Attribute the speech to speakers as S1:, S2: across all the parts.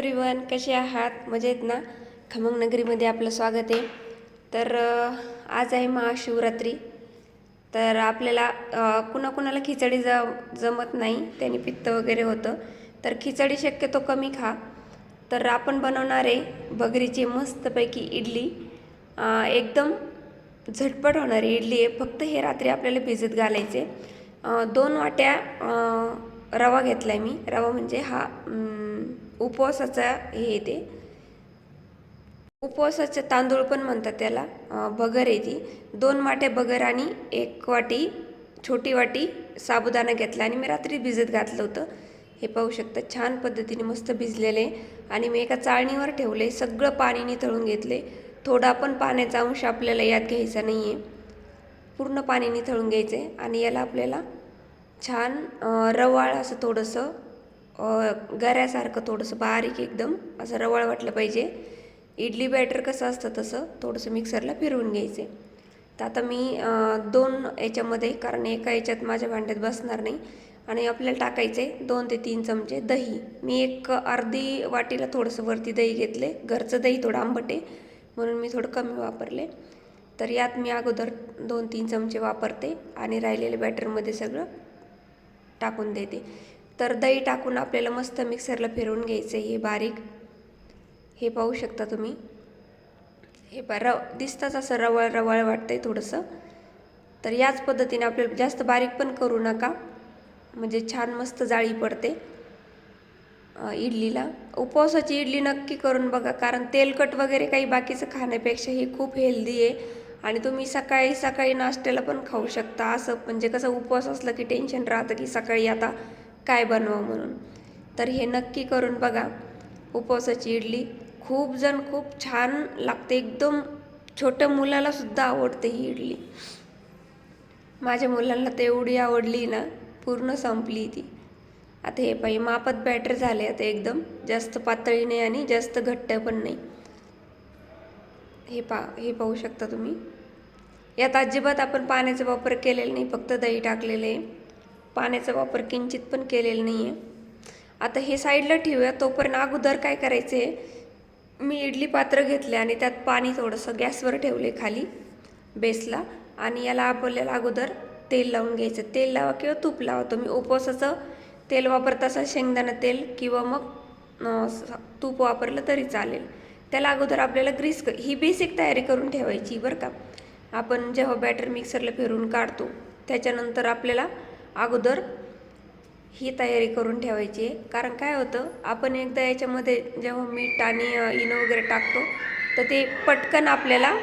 S1: Everyone कसे आहात? मजेत ना? खमंग नगरीमध्ये आपलं स्वागत आहे. तर आज आहे महाशिवरात्री. तर आपल्याला कुणाकुणाला खिचडी ज जमत नाही त्याने पित्त वगैरे होतं. तर खिचडी शक्यतो कमी खा. तर आपण बनवणार आहे बगरीची मस्तपैकी इडली. एकदम झटपट होणारी इडली आहे. फक्त हे रात्री आपल्याला भिजत घालायचे दोन वाट्या रवा घेतला आहे मी. रवा म्हणजे हा उपवासाचा हे येते. उपवासाचे तांदूळ पण म्हणतात त्याला बगर येते दोन वाट्या बगर आणि एक वाटी छोटी वाटी साबुदाणा घेतला आणि मी रात्री भिजत घातलं होतं. हे पाहू शकता छान पद्धतीने मस्त भिजलेले आणि मी एका चाळणीवर ठेवले सगळं पाणी निथळून घेतले. थोडा पण पाण्याचा अंश आपल्याला यात घ्यायचा नाही आहे पूर्ण पाणी निथळून घ्यायचं आहे आणि याला आपल्याला छान रवाळ असं थोडंसं गऱ्यासारखं थोडंसं बारीक एकदम असं रवाळ वाटलं पाहिजे. इडली बॅटर कसं असतं तसं थोडंसं मिक्सरला फिरवून घ्यायचे. तर आता मी दोन याच्यामध्ये कारण एका याच्यात माझ्या भांड्यात बसणार नाही आणि आपल्याला टाकायचे दोन ते तीन चमचे दही. मी एक अर्धी वाटीला थोडंसं वरती दही घेतले. घरचं दही थोडं आंबट आहे म्हणून मी थोडं कमी वापरले. तर यात मी अगोदर दोन तीन चमचे वापरते आणि राहिलेल्या बॅटरमध्ये सगळं टाकून देते. तर दही टाकून आपल्याला मस्त मिक्सरला फिरवून घ्यायचं आहे. हे बारीक. हे पाहू शकता तुम्ही. हे पा रव दिसताच असं रवळ रवळ आहे थोडंसं. तर याच पद्धतीने आपल्याला जास्त बारीक पण करू नका. म्हणजे छान मस्त जाळी पडते. इडलीला. उपवासाची इडली नक्की करून बघा कारण तेलकट वगैरे काही बाकीचं खाण्यापेक्षा ही खूप हेल्दी आहे. आणि तुम्ही सकाळी सकाळी नाश्त्याला पण खाऊ शकता. असं म्हणजे कसं उपवास असलं की टेन्शन राहतं की सकाळी आता काय बनवावं म्हणून. तर हे नक्की करून बघा. उपवासाची इडली खूप जण खूप छान लागते. एकदम छोट्या मुलाला सुद्धा आवडते ही इडली. माझ्या मुलांना तर एवढी आवडली ना पूर्ण संपली ती. आता हे पाहिजे मापत बॅटर झाले आता एकदम. जास्त पातळी नाही आणि जास्त घट्ट पण नाही. हे पा हे पाहू शकता तुम्ही. यात अजिबात आपण पाण्याचा वापर केलेला नाही फक्त दही टाकलेलं आहे. पाण्याचा वापर किंचित पण केलेला नाही आहे आता हे साईडला ठेवूया तोपर्यंत अगोदर काय करायचं आहे मी इडली पात्र घेतले आणि त्यात पाणी थोडंसं गॅसवर ठेवले खाली बेसला आणि याला आपल्याला अगोदर तेल लावून घ्यायचं. तेल लावा किंवा तूप लावा तुम्ही उपवासाचं तेल वापरता असा शेंगदाणा तेल किंवा मग तूप वापरलं तरी चालेल. त्याला अगोदर आपल्याला ग्रीस कर ही बेसिक तयारी करून ठेवायची बरं का. आपण जेव्हा बॅटर मिक्सरला फिरून काढतो त्याच्यानंतर आपल्याला अगोदर ही तयारी करून ठेवायची. आहे कारण काय होतं आपण एकदा याच्यामध्ये जेव्हा मीठ आणि इनो वगैरे टाकतो तर ते पटकन आपल्याला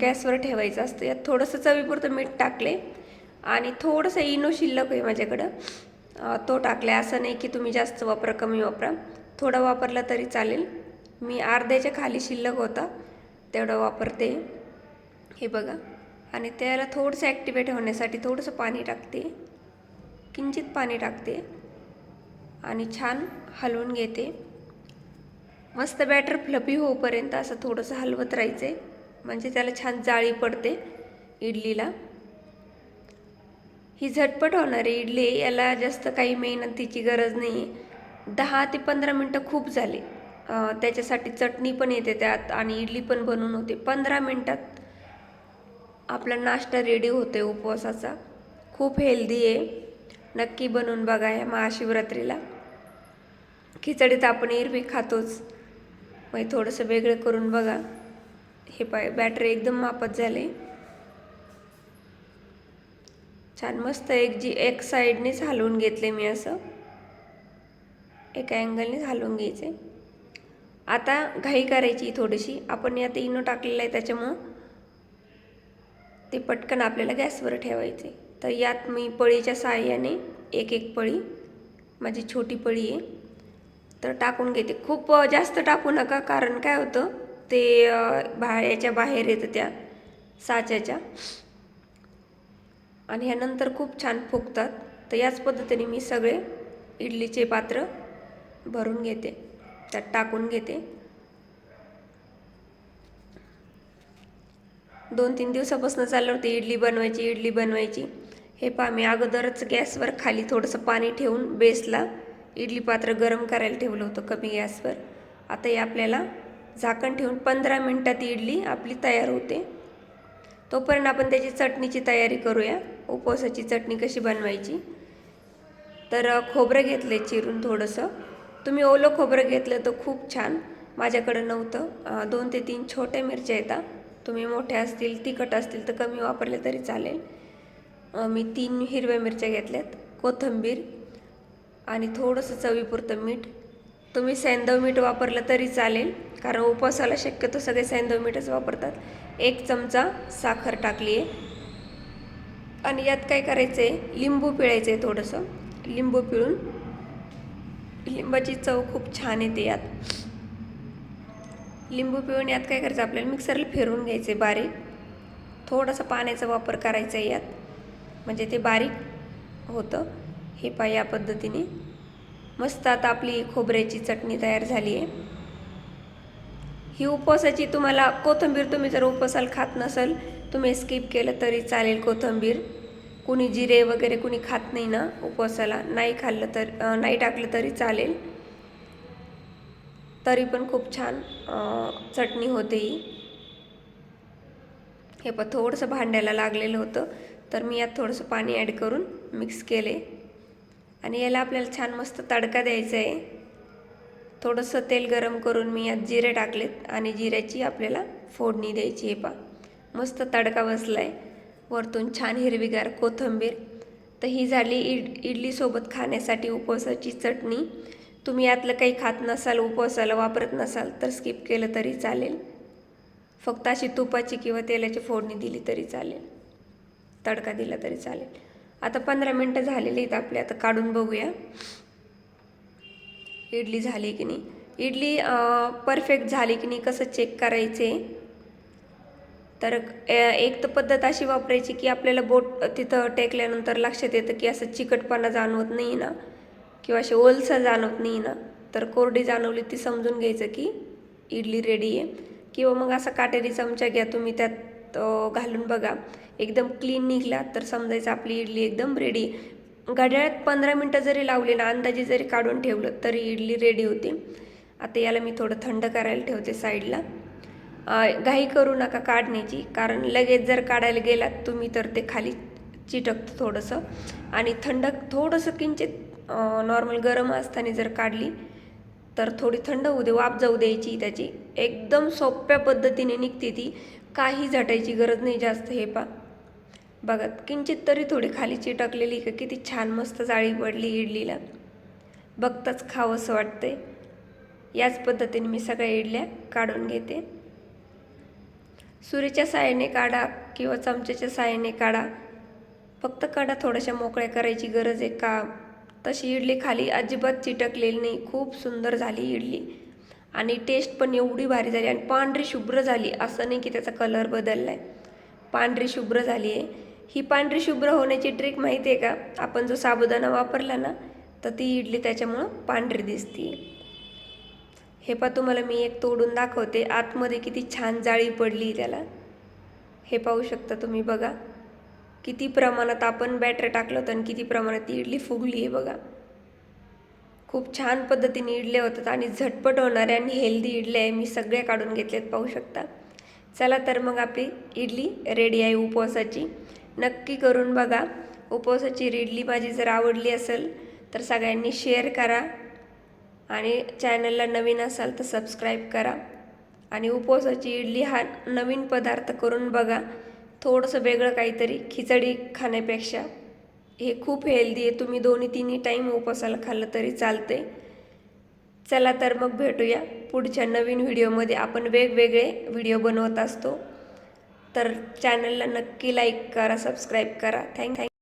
S1: गॅसवर ठेवायचं असतं. यात थोडंसं चवीपुरतं मीठ टाकले आणि थोडंसं इनो शिल्लक आहे माझ्याकडं. तो टाकला. असं नाही की तुम्ही जास्त वापरा कमी वापरा. थोडा वापरला तरी चालेल. मी अर्ध्याच्या खाली शिल्लक होता तेवढं वापरते. हे बघा. आणि त्याला थोडंसं ॲक्टिवेट होण्यासाठी थोडंसं पाणी टाकते. किंचित पाणी टाकते. आणि छान हलवून घेते. मस्त बॅटर फ्लपी होईपर्यंत असं थोडंसं हलवत राहायचे. म्हणजे त्याला छान जाळी पडते इडलीला. ही झटपट होणारी इडली याला जास्त काही मेहनतीची गरज नाही आहे दहा ते पंधरा मिनटं खूप झाले. त्याच्यासाठी चटणी पण येते त्यात आणि इडली पण बनवून होते. पंधरा मिनटात आपला नाश्ता रेडी होतो उपवासाचा. खूप हेल्दी आहे. नक्की बनवून बघा ह्या महाशिवरात्रीला. खिचडीत आपण एरवी खातोच. मग थोडंसं वेगळं करून बघा. हे पाय बॅटर एकदम मापत झाले. छान मस्त एक जी एक साईडनेच हलवून घेतले मी असं. एका अँगलनेच हलवून घ्यायचे. आता घाई करायची थोडीशी. आपण यात इनो टाकलेलं आहे त्याच्यामुळं ते पटकन आपल्याला गॅसवर ठेवायचे. तर यात मी पळीच्या सहाय्याने एक एक पळी माझी छोटी पळी आहे तर टाकून घेते. खूप जास्त टाकू नका कारण काय होतं ते भाळ्याच्या बाहेर येतं त्या साच्याच्या. आणि ह्यानंतर खूप छान फुगतात. तर याच पद्धतीने मी सगळे इडलीचे पात्र भरून घेते. त्यात टाकून घेते. दोन तीन दिवसापासून चाललं होती इडली बनवायची इडली बनवायची. हे पहा मी अगोदरच गॅसवर खाली थोडंसं पाणी ठेवून बेसला इडली पात्र गरम करायला ठेवलं होतं कमी गॅसवर. आता हे आपल्याला झाकण ठेवून पंधरा मिनटात इडली आपली तयार होते. तोपर्यंत आपण त्याची चटणीची तयारी करूया. उपवासाची चटणी कशी बनवायची? तर खोबरं घेतलं आहे चिरून थोडंसं. तुम्ही ओलं खोबरं घेतलं तर खूप छान. माझ्याकडं नव्हतं. दोन ते तीन छोट्या मिरच्या येतात तुम्ही मोठ्या असतील तिखट असतील तर कमी वापरले तरी चालेल. मी तीन हिरव्या मिरच्या घेतल्यात कोथिंबीर आणि थोडंसं चवीपुरतं मीठ. तुम्ही सैंदव मीठ वापरलं तरी चालेल कारण उपवासाला शक्यतो सगळे सैंदव मीठच वापरतात. एक चमचा साखर टाकली आहे आणि यात काय करायचं आहे लिंबू पिळायचं आहे थोडंसं. लिंबू पिळून लिंबाची चव खूप छान येते यात. लिंबू पिळून यात काय करायचं? आपल्याला मिक्सरला फिरवून घ्यायचे बारीक. थोडासा पाण्याचा वापर करायचा आहे यात. म्हणजे ते बारीक होतं. हे पा या पद्धतीने. मस्त आता आपली खोबऱ्याची चटणी तयार झाली आहे ही उपवासाची तुम्हाला कोथिंबीर तुम्ही जर उपवासाला खात नसाल तुम्ही स्किप केलं तरी चालेल कोथिंबीर. कुणी जिरे वगैरे कुणी खात नाही ना उपवासाला. नाही खाल्लं तर नाही टाकलं तरी चालेल. तरी पण खूप छान चटणी होते ही. हे पण थोडंसं भांड्याला लागलेलं होतं तर मी यात थोडंसं पाणी ॲड करून मिक्स केले. आणि याला आपल्याला छान मस्त तडका द्यायचा आहे. थोडंसं तेल गरम करून मी यात जिरे टाकलेत आणि जिऱ्याची आपल्याला फोडणी द्यायची आहे पा मस्त तडका बसला आहे वरतून छान हिरवीगार कोथिंबीर. तर ही झाली इड इडलीसोबत खाण्यासाठी उपवासाची चटणी. तुम्ही यातलं काही खात नसाल उपवासाला वापरत नसाल तर स्किप केलं तरी चालेल. फक्त अशी तुपाची किंवा तेलाची फोडणी दिली तरी चालेल. तडका दिला तरी चालेल. आता पंधरा मिनटं झालेली आहेत आपले आता काढून बघूया. इडली झाली की नाही? इडली परफेक्ट झाली की नाही कसं चेक करायचे? तर एक तर पद्धत अशी वापरायची की आपल्याला बोट तिथं टेकल्यानंतर लक्षात येतं की असं चिकटपणा जाणवत नाही ना. किंवा असे ओलसर जाणवत नाही ना तर कोरडी जाणवली ती समजून घ्यायचं की इडली रेडी आहे. किंवा मग असा काटेरी चमचा घ्या तुम्ही त्यात घालून बघा. एकदम क्लीन निघला तर समजायचं आपली इडली एकदम रेडी घड्याळात पंधरा मिनटं जरी लावली ना अंदाजे जरी काढून ठेवलं तरी इडली रेडी होते. आता याला मी थोडं थंड करायला ठेवते साईडला. घाई करू नका काढण्याची कारण लगेच जर काढायला गेलात तुम्ही तर ते खाली चिटकतं थोडंसं. आणि थंड थोडंसं किंचित नॉर्मल गरम असताना जर काढली तर थोडी थंड होऊ दे वाफ जाऊ द्यायची त्याची. एकदम सोप्या पद्धतीने निघते ती. काही झटायची गरज नाही जास्त हे पा बघा किंचित तरी थोडी खाली चिटकलेली का किती छान मस्त जाळी पडली इडलीला. बघताच खावंसं वाटतंय. याच पद्धतीने मी सगळ्या इडल्या काढून घेते. सुरीच्या साहाय्याने काढा किंवा चमच्याच्या साहाय्याने काढा. फक्त कडा थोड्याशा मोकळ्या करायची गरज आहे का? तशी इडली खाली अजिबात चिटकलेली नाही. खूप सुंदर झाली इडली. आणि टेस्ट पण एवढी भारी झाली आणि पांढरी शुभ्र झाली. असं नाही की त्याचा कलर बदलला आहे पांढरी शुभ्र झाली आहे. ही पांढरी शुभ्र होण्याची ट्रिक माहिती आहे का? आपण जो साबुदाणा वापरला ना तर ती इडली त्याच्यामुळं पांढरी दिसते. हे पा तुम्हाला मी एक तोडून दाखवते. आतमध्ये किती छान जाळी पडली त्याला. हे पाहू शकता तुम्ही बघा. किती प्रमाणात आपण बॅटर टाकलं होतं आणि किती प्रमाणात ती इडली फुगली आहे बघा. खूप छान पद्धतीने इडले होतात आणि झटपट होणारे आणि हेल्दी इडले आहे. मी सगळे काढून घेतलेत पाहू शकता. चला तर मग आपली इडली रेडी आहे उपवासाची. नक्की करून बघा. उपवासाची इडली माझी जर आवडली असेल तर सगळ्यांनी शेअर करा आणि चॅनलला नवीन असाल तर सबस्क्राईब करा. आणि उपवासाची इडली हा नवीन पदार्थ करून बघा. थोडंसं वेगळं काहीतरी खिचडी खाण्यापेक्षा. हे खूप हेल्दी आहे. तुम्ही दोन्ही तिन्ही टाईम उपासाला खाल्लं तरी चालते चला तर मग भेटूया. पुढच्या नवीन व्हिडिओमध्ये आपण वेगवेगळे व्हिडिओ बनवत असतो. तर चॅनलला नक्की लाईक करा सबस्क्राईब करा. Thank thank